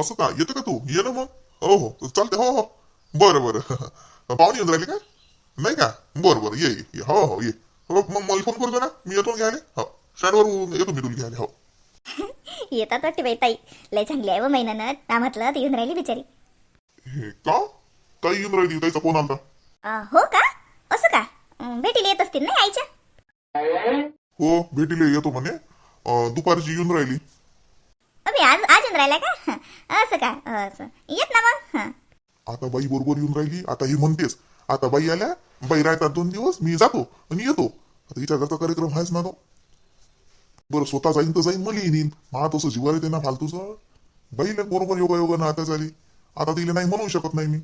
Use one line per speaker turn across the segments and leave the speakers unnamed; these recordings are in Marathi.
असं का? येतं का तू? ये ना मग. हो हो. चालते हो हो. बरं बरं. पाहुणे येऊन राहिले का नाही का? बरं बरं. ये ये, हो हो ये. हो मग मला फोन करतो ना. मी येतो ना घ्यायला. हो. स्टँडवर येतो मी तुला घ्यायला. हो.
येतात वाटते बाई ताई. लय चांगली आहे व महिन्यानं नामातलं ती येऊन राहिली बिचारी.
हे का? ताई येऊन राहिली. ताईचा फोन आलता.
अं, हो का? असं का? अं, भेटीला येत असतील ना आईच्या
हो भेटीला येतो म्हणे. अं, दुपारची येऊन राहिली.
येऊन राहिला का? हं, असं का? असं. येत ना मग. हं.
आता बाई बरोबर येऊन राहिली आता ही म्हणतेस आता बाई आल्या बाई राहतात दोन दिवस मी जातो आणि येतो. आता हिच्या घरचा कार्यक्रम आहेच ना तो. बरं स्वतः जाईन तर जाईन मला येईन. मला तसं जीवार येते ना फालतूचं. बाईला बरोबर योगा योगा ना आता झाली. आता तिला नाही म्हणू शकत नाही मी.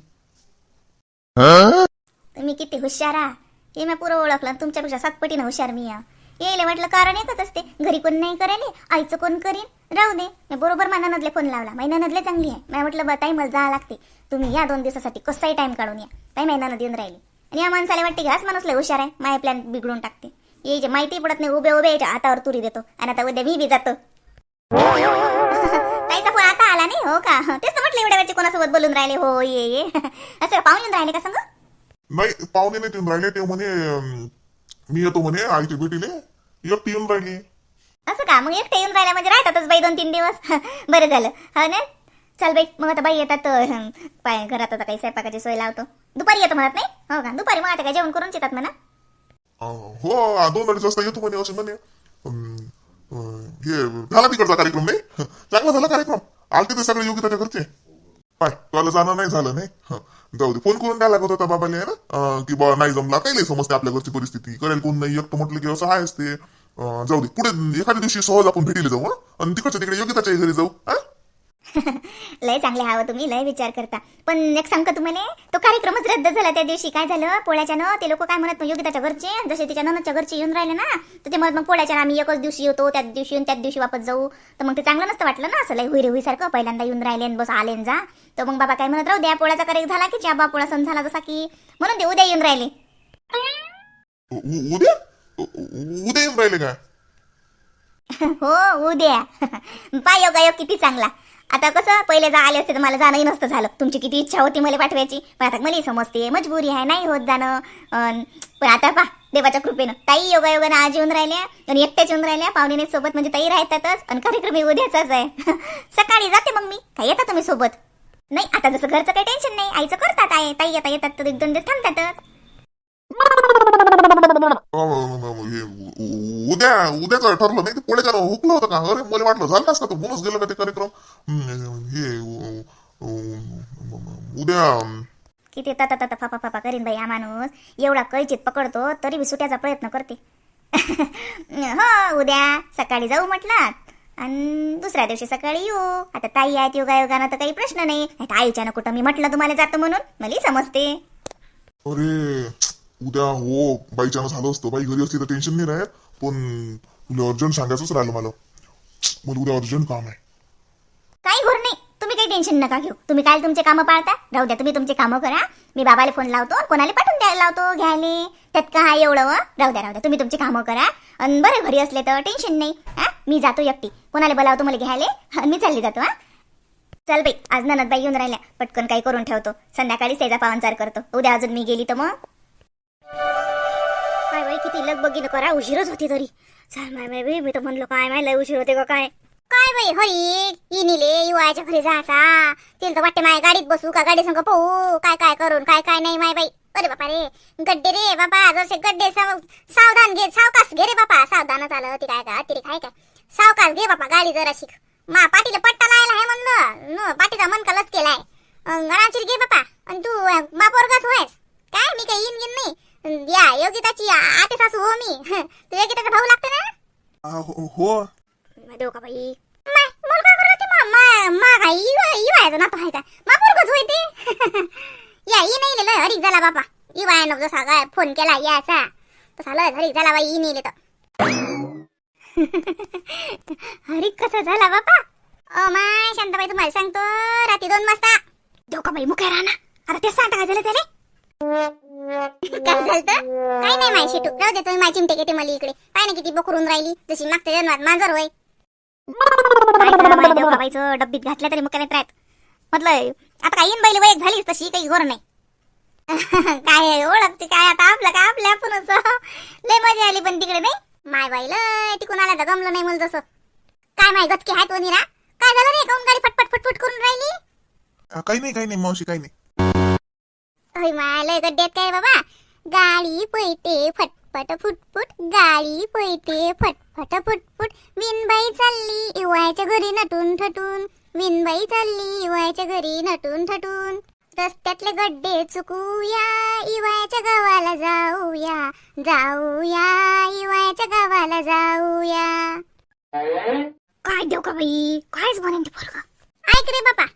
तुम्ही किती हुशार आ. हे मी पुरं ओळखलं तुमच्यापेक्षा सातपटीनं हुशार मी या येईल म्हटलं कारण एकच असते. घरी कोण नाही करायले आईचं कोण करीन? राहू दे. मी बरोबर माझ्या नदले फोन लावला. माझ्या नदले चांगली आहे. मी म्हटलं बताई मला जावं लागते. तुम्ही या दोन दिवसासाठी. कसाही टाईम काढून या. काही महिना नदी येऊन राहिली. आणि या माणसाला वाटते घास माणूस लय हुशार आहे. माय प्लॅन बिघडून टाकते. यायचे माहिती पडत नाही उभे उभे यायच्या हातावर तुरी देतो. आणि आता उद्या मी बी जातो. ताईचा फोन आता आला नाही हो का? तेच तर म्हटलं एवढ्या वेळची कोणासोबत बोलून राहिले? हो ये ये. असं पाहून येऊन राहिले का सांग?
नाही पाहुणे नाही येऊन राहिले. ते म्हणे मी येतो म्हणे आईच्या भेटीले. एकटी येऊन राहिली.
असं का? मग एकटे येऊन राहिल्या म्हणजे राहतातच बाई दोन तीन दिवस. बरं झालं. हो ना? चल बाई मग आता बाई येतात तर हं, पाय घरात आता काही स्वयंपाकाची सोय लावतो. दुपारी येतो म्हणत नाही? हो का? दुपारी मग आता काय जेवण करून येतात म्हणा.
हो दोन अडीच वाजता येतो म्हणे असं म्हणे. हे झाला तिकडचा कार्यक्रम नाही? चांगला झाला कार्यक्रम. आलते ते सगळे योगिताच्या घरचे. पाय तुला जाणं नाही झालं नाही. हं, जाऊ दे. फोन करून द्यायला लागत होता बाबाले आहे ना? की बा नाही जमला काही नाही समजते आपल्या घरची परिस्थिती. करेल कोण नाही एकटं म्हटलं की असं आहे असते. जाऊ दे. पुढे एखाद्या दिवशी सहज आपण भेटीला जाऊ आणि तिकडच्या तिकडे योग्यताच्या घरी जाऊ हा?
लय चांगले हवं तुम्ही लय विचार करता. पण एक सांग का तुम्हाला तो कार्यक्रमच रद्द झाला त्या दिवशी. काय झालं? पोळ्याच्या न ते लोक काय म्हणत योगिताच्या घरचे जसे तिच्या ननदच्या घरचे येऊन राहिले ना तर ते म्हणत मग पोळ्याच्या आम्ही एकच दिवशी येतो त्याच दिवशी येऊन त्याच दिवशी वापस जाऊ. तर मग ते चांगलं नसतं वाटलं ना असं लय हुईरे हुईसारखं पहिल्यांदा येऊन राहिले बस आले जा. तर मग बाबा काय म्हणत राहू द्या पोळ्याचा कार्यक्रम झाला की ज्या पोळा सण झाला जसा की. म्हणून ते उद्या येऊन राहिले.
उद्या? उद्या येऊन राहिले काय?
हो उद्या. पाय योगा योग किती चांगला. आता कसं पहिले जा आले असते तर मला जाणंही नसतं झालं. तुमची किती इच्छा होती मला पाठवायची. पण आता मला समजते मजबुरी आहे नाही होत जाणं. अन पण आता पा देवाच्या कृपेनं. ताई योगा योगानं आज येऊन राहिल्या आणि एकट्याच येऊन राहिल्या पाहुणे सोबत म्हणजे ताई राहतातच आणि कार्यक्रम उद्याचाच आहे. सकाळी जाते मग मी. काय येता तुम्ही सोबत? नाही आता जसं घरचं काही टेन्शन नाही आईचं करतात आहे ताई आता येतात तर एक दोन दिवस थांबतातच.
अं, हे उ- उद्या उद्याचं ठरलं नाही ते पोळ्याच्या हुकलं होतं का? अरे मला वाटलं झालं असतं तर म्हणूनच गेलं का ते कार्यक्रम. हं, उद्या
किती तता तता फापा फापा करीन बाई हा माणूस. एवढा कैचित पकडतो तरी बी सुट्याचा प्रयत्न करते. हो उद्या सकाळी जाऊ म्हटलं आणि दुसऱ्या दिवशी सकाळी येऊ. आता ताई आहेत योगा योगानं तर काही प्रश्न नाही. आता आईच्यानं कुठं मी म्हटलं तुम्हाला जातो म्हणून. मला समजते.
अरे उद्या हो बाईच्यानं झालं असतं. बाई घरी असली तर टेन्शन नाही राहत. पण तुला अर्जंट सांगायचंच राहिलं मला. मला उद्या अर्जंट काम आहे.
काही घोर नाही. तुम्ही काही टेन्शन नका घेऊ. तुम्ही काय तुमचे कामं पाळता. राहू द्या तुम्ही तुमचे कामं करा. मी बाबाला फोन लावतो कोणाला पाठवून द्यायला लावतो घ्यायले. त्यात का आहे एवढं व? राहू द्या राहू द्या. तुम्ही तुमचे कामं करा. आणि बरं घरी असले तर टेन्शन नाही. हा? मी जातो एकटी. कोणाला बोलावतो मला घ्यायले. आणि मी चालली जातो हा? चल बाई आज ननद बाई येऊन राहिल्या. पटकन काही करून ठेवतो. संध्याकाळीच त्याचा पावनचार करतो. उद्या अजून मी गेली तर मग? तिलक बघितलं करा उशीरच होती तरी. चाल माय माय बाई मी तर म्हणलो काय माय लय उशीर होते का काय? काय बाई हरी इनिले युवाच्या घरी जायचा तिला तर वाटते माय गाडीत बसू का गाडी संग पाहू. काय काय करून काय काय नाही माय बाई. अरे बापा रे गड्डे रे बापा जसे गड्डे साव- सावधान घे सावकाश घे रे बापा. सावधानच आलं ती काय का तिरी काय काय सावकाश घे बापा गाडी जरा शिक. मा पाठीला पट्टा लायला आहे म्हणलं. न मन कलच केलाय. गणाची घे बापा. आणि तू अं, मा होयस. काय मी काही येईन घेईन नाही. या योगिताची आते सासू हो मी. तू योगिताचा भाऊ लागते ना?
हो- हो
देऊ का बाई? झाला बापा. इवाय नको जसा काय फोन केला याचा. तसा लय हरिक झाला बाई नाही तर. हरिक कसा झाला बापा? ओ माय शांताबाई तुम्हाला सांगतो रात्री दोन वाजता. देऊ का बाई मुख्य राहना आता तेच सांगता काय झालं त्याले? काय झालं काय नाही माय शिटू. राहू दे तुम्ही माझी चिमटे घेते मला इकडे. पाय ना किती बकरून राहिली. जशी मागच्या जन्मात मांजर होय. बाबाईचं डब्बीत घातल्या तरी मुक्या राहत म्हटलं आता काही बैल वय झाली तशी काही गोर नाही. काय ओळखते काय आता आपलं काय आपल्या आपणच. लय मजा आली पण तिकडे नाही माय बाई लय तिकून आल्या तर गमलं नाही मला जसं. काय माय गचकी हात वनिरा काय झालं रे? काऊन गाडी फटफट फटफट करून राहिली?
काही नाही काही नाही मावशी काही नाही.
होय माय गड्ड्यात काय बाबा? गाडी पळते फटफट फुटफुट गाडी पळते फटफट फुटफुट. विनबाई चालली इवायच्या घरी नटून ठटून विनबाई चालली इवायच्या घरी नटून ठटून रस्त्यातले गड्डे चुकूया इवायच्या गावाला जाऊया. जाऊया इवायच्या गावाला जाऊया. काय देऊ का बाई? कायच म्हणेन ते पोरगं. ऐक रे बापा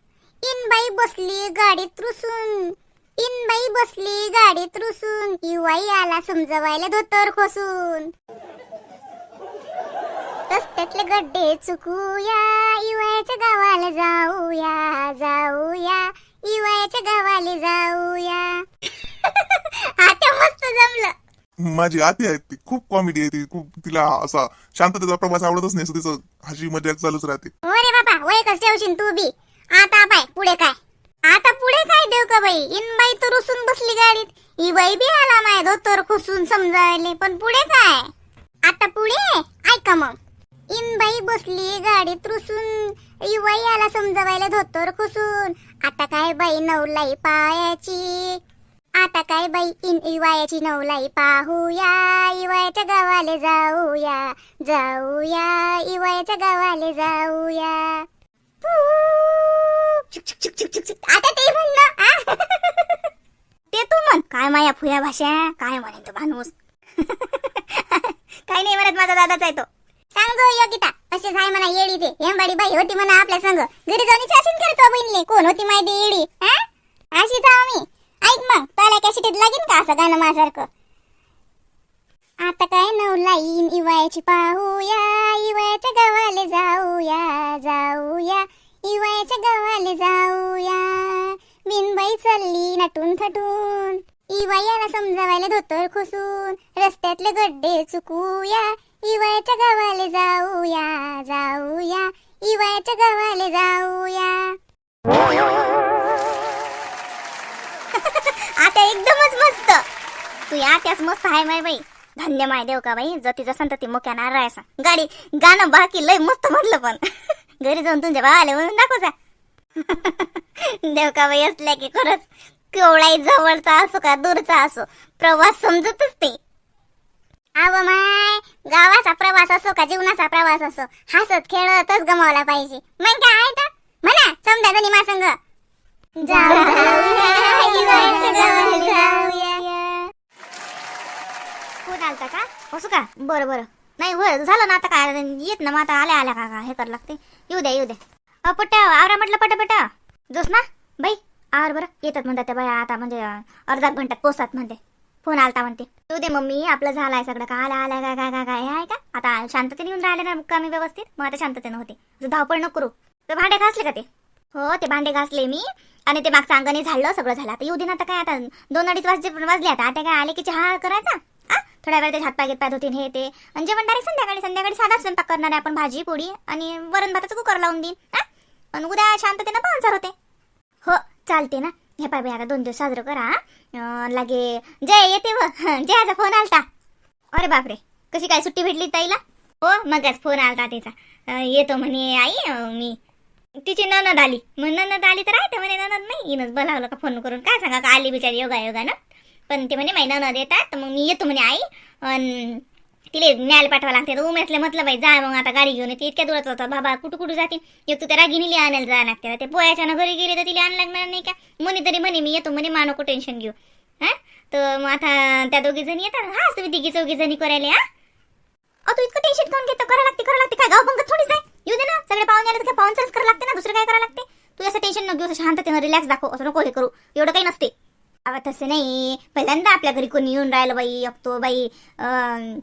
इनबाई बसली गाडीत रुसून. इनबाई बसली गाडीत रुसून. युवाई आला समजवायला धोतर खोसून. रस्त्यातले गड्डे चुकूया. युवाच्या गावाला जाऊया जाऊया. युवाच्या गावाला जाऊया. आता मस्त जमलं.
माझी आती आहे ती. खूप कॉमेडी आहे ती. खूप तिला असा शांततेचा प्रवास आवडतच नाही. असं तिचं हशी मजाक चालूच राहते.
अरे बाबा वय कस ठेवशील तू बी. आता बाय पुढे काय? आता पुढे काय देऊ का बाई? इनबाई तर रुसून बसली गाडीत. ही बाई बी आला माय धोतर खुसून समजायले. पण पुढे काय? आता पुढे? ऐका मग. इन बाई बसली गाडीत रुसून. युवाई आला समजावायला धोतर खुसून. आता काय बाई नवलाई पायाची? आता काय बाई इन इवायाची नवलाई पाहूया. इवायाच्या गावाले जाऊया. जाऊया. इवायाच्या गावाले जाऊया. आता ते म्हण ना ते तू म्हण. काय माया फुया भाषा? काय म्हणेन तो माणूस? काही नाही म्हणत माझा दादाच आहे तो. सांग जो योगिता असे झाय म्हणा येडी ते. हेंबाडी बाई होती म्हणा आपल्या संग. घरी जाऊन शासन करतो बहिणीले. कोण होती माहिती येडी? हा अशी जाऊ मी ऐक मग त्याला कॅशिटीत लागेल का असं गाणं माझ्यासारखं? आता काय नवला येईन इवायची पाहूया. इवायच्या गावाले जाऊया जाऊया. इवायच्या गावाले जाऊया. बिनबाई चालली नटून थटून. इवायाला समजावायला धोतर खुसून. रस्त्यातले गड्डे चुकूया. इवायच्या गावाले जाऊया जाऊया. इवायच्या गावाले जाऊया. आता एकदमच मस्त. तू या त्याच मस्त आहे माय बाई. धन्य माय देव का बाई. जती जसं ती मोक्या नारायचा गाडी गाणं बाकी लय मस्त म्हटलं पण. घरी जाऊन तुमच्या भावाले म्हणून दाखवचा देव का बाई असल्या की खरंच केवळाई जवळचा असो का दूरचा असो प्रवास समजतच ते अव माय गावाचा प्रवास असो का जीवनाचा प्रवास असो हसत खेळतच गमावला पाहिजे. मग काय आहे तर? म्हणा समजा जणी मा संग कोण आलता का? असं का? बरं बरं. नाही होय झालं ना आता काय येत ना मग आता आल्या आल्या का हे कर लागते. येऊ द्या येऊ द्या अ आवरा म्हटलं पटा जोस ना बाई आवर बरं. येतात म्हणतात त्या बाया आता म्हणजे अर्धा घंट्यात पोचतात म्हणते. फोन आलता म्हणते. येऊ दे मम्मी आपलं झालंय सगळं. का आला आला काय काय काय काय आहे का? आता शांततेने येऊन राहिले ना कमी व्यवस्थित. मग आता शांततेनं होते. धावपळ नको करू. तर भांडे घासले का ते? हो ते भांडे घासले मी. आणि ते मागचं अंगाने झाडलं सगळं झालं. आता येऊ दे ना आता काय आता दोन अडीच वाजले वाजले आता. आता काय आले की चहा करायचा? आ? थोड्या वेळ ते हातपाय घेत पाय हे ते. आणि जेवण डायरेक्ट संध्याकाळी संध्याकाळी साधा स्वयंपाक करणार आहे आपण भाजी पोळी आणि वरण भाताचं कुकर लावून देईन हा पण उद्या शांततेनं पाहुणचार होते. हो चालते ना. हे पाय आता दोन दिवस साजरं करा लागे. जय येते व. जयाचा फोन आलता. अरे बापरे. कशी काय सुट्टी भेटली ताईला? हो मगच फोन आलता तिचा. येतो म्हणे आई मी. तिची ननद आली. मग ननद आली तर राहते म्हणे ननद नाही इनच बोलावलं का फोन करून? काय सांगा का आली बिचारी योगा योगानं पण ते म्हणे महिना न येतात तर मग मी येतो म्हणे आई. अन तिले न्यायला पाठवा लागते. तर उमेसले म्हटलं बाई जा मग आता गाडी घेऊन येते. इतक्या दुरात होता बाबा कुठं कुठं जाते एक तू त्या रागिनीला आणायला जायला लागते. ते पोयाच्या घरी गेले तर तिला आण लागणार नाही का? म्हणे तरी म्हणे मी येतो म्हणे मानको टेन्शन घेऊ. हा? तर मग आता त्या दोघी जणी येतात. हा तुम्ही तिघी चौघी जणी करायला हा? अ तू इतकं टेन्शन कोण घेतो? करा लागते करा लागते. काय गाव पंगत थोडीच आहे? येऊ दे ना. सगळे पाहुणे आले तर काय पाहुणचारच करा लागते ना? दुसरं काय करा लागते? तू असं टेन्शन न घेऊ असं शांततेनं रिलॅक्स दाखव. असं नको हे करू. एवढं काही नसते. अवा तसं नाही. पहिल्यांदा आपल्या घरी कोणी येऊन राहिलं बाई अक्तो बाई अं,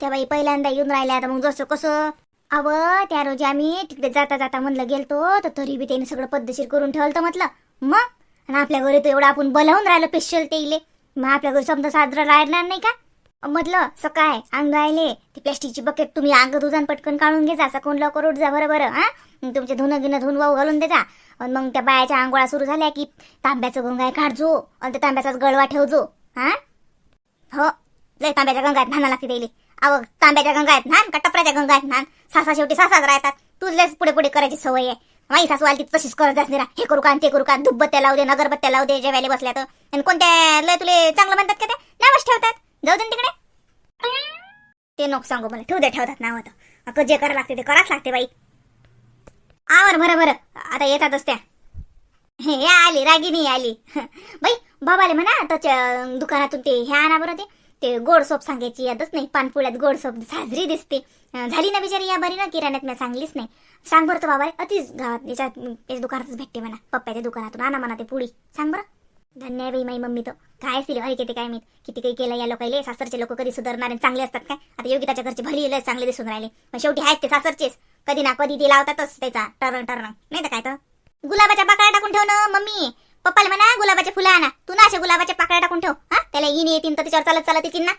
त्या बाई पहिल्यांदा येऊन राहिल्या. आता मग जसं कसं अव त्या रोजी आम्ही तिकडे जाता जाता म्हणलं गेलतो तर तरी बी त्याने सगळं पद्धतशीर करून ठेवलं म्हटलं. मग? आणि आपल्या घरी तर एवढं आपण बलावून राहिलं स्पेशल ते इले मग आपल्या घरी समजा साजरा राहणार नाही का? म्हटलं सकाळ अंग राहिले ती प्लॅस्टिकची बकेट तुम्ही अंग धुजान पटकन काढून घे असं कोण लवकर उठ जा बरं बरं हा? तुमचे धुणं गिणं धुन वाहू घालून देजा आणि मग त्या बायाच्या आंघोळा सुरू झाल्या की तांब्याचं गंगाय काढजो आणि त्या तांब्याचाच गळवा ठेवजो. हा? हो. लय तांब्याच्या गंगात नाना लागते त्याला. अव तांब्याच्या आहेत न्हान का टपऱ्याच्या आहेत नान सासा शेवटी सासाच राहतात. तू लयच पुढे पुढे करायची सवय आहे. माई सासू आली तशीच करत असणार हे करू का ते करू का धुब्बत्त्या लावू दे नगरबत्त्या लावू दे जेवायला बसल्या तर. आणि कोणत्या लय तुले चांगलं म्हणतात का ते नावच ठेवतात. जाऊ दे तिकडे. ते नको सांगू मला. ठेवू दे ठेवतात नाव तर. जे करावं लागते ते कराच लागते बाई. आवर बरं बरं आता येतातच त्या. हे या आली रागिनी आली. बाई बाबाले म्हणा त्याच्या दुकानातून ते हे आणा बरं ते. ते गोड सोप सांगायची यादच नाही. पानपुळ्यात गोड सोप साजरी दिसते. झाली ना बिचारी या बरी ना किराण्यात मी सांगलीच नाही. सांग बरं तो बाबा अतिच गावात याच्यात याच्या दुकानातच भेटते म्हणा. पप्प्याच्या दुकानातून आणा म्हणा ते पुडी सांग बरं. धन्य आहे बाई माई मम्मी तो. काय असतील अरे किती काय मी किती काही केलं या लोकांले सासरचे लोक कधी सुधारणारे चांगले असतात काय? आता योगिताच्या घरचे भली लय चांगले दिसून राहिले. पण शेवटी आहेत ते सासरचेच. कधी ना कधी ते लावतातच त्याचा. टरण टरण नाही तर काय तर? गुलाबाच्या पाकळ्या टाकून ठेव ना मम्मी. पप्पाला म्हणा गुलाबाचे फुलं आणा. तू ना अशा गुलाबाच्या पाकळ्या टाकून ठेव हा? त्याला येईन येतील तर त्याच्यावर चालत चालत येतील ना?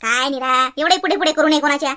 काय निरा? एवढे पुढे पुढे करू नये कोणाच्या?